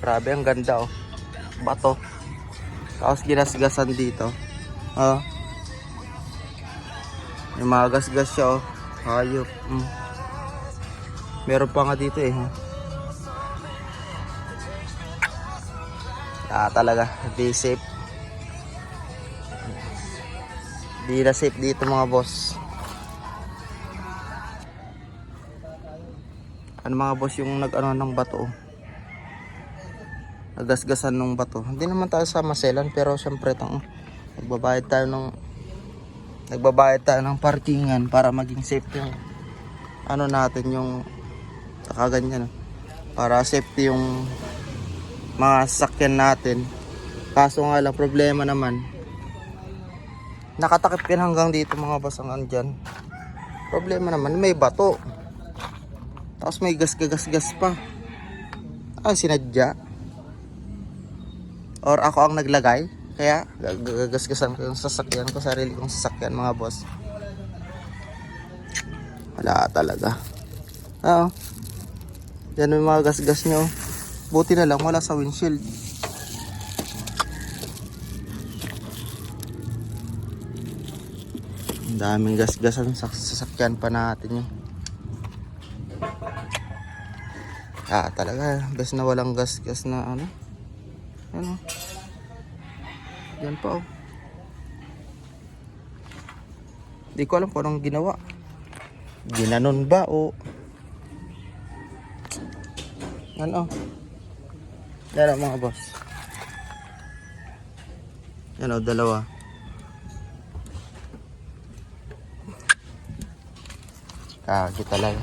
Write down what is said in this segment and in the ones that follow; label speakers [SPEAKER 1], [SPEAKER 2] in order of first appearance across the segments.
[SPEAKER 1] Grabe, ang ganda oh. Bato. Tapos ginasgasan dito. Oh. May mga gasgas siya oh. Hayop. Mm. Meron pa nga dito eh. oh. Ah, talaga. Di safe. Di na safe dito mga boss. Ano mga boss yung nag-ano ng bato? oh? Nagasgasan ng bato. Hindi naman tayo sa maselan pero syempre tang nagbabayad tayo ng nagbabayad tayo ng parkingan para maging safe yung ano natin yung nakaganyan para safety yung mga sasakyan natin. Kaso nga lang problema naman nakatakip yan hanggang dito mga boss ang andyan. Problema naman may bato. Tapos may gas-gas-gas pa. Ah, sinadya. Or ako ang naglagay. Kaya gagasgasan ko yung sasakyan ko, sarili kong sasakyan mga boss. Wala talaga. Oo. Yan yung mga gas-gas nyo. Buti na lang wala sa windshield. Ang daming gas-gasan sa sasakyan pa natin yun. Ah, talaga. Bes na walang gas-gas na ano. Ano. Yan pa oh. Di ko alam kung anong ginawa. Ginanon ba o... Oh. Yan oh, mga boss. Yan oh, dalawa. Kagi talaga.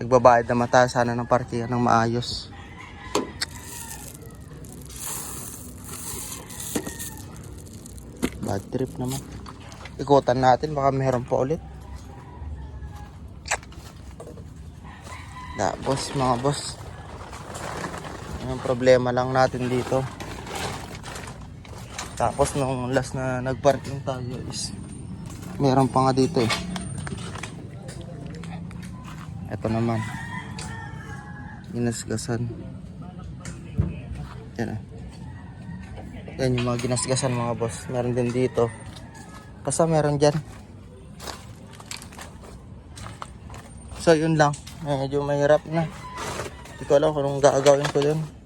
[SPEAKER 1] Nagbabayad na mata sana ng parkingan ng maayos. Bad trip naman. Ikutan natin baka meron pa ulit. Da, boss, mga boss. Yung problema lang natin dito. Tapos nung last na nagparking tayo is meron pa nga dito eh. Ito naman. Ginasgasan. Yan ah. Yan yung mga ginasgasan mga boss. Meron din dito. Basta meron dyan. So yun lang. Medyo mahirap na. Hindi ko alam kung gagawin ko yun.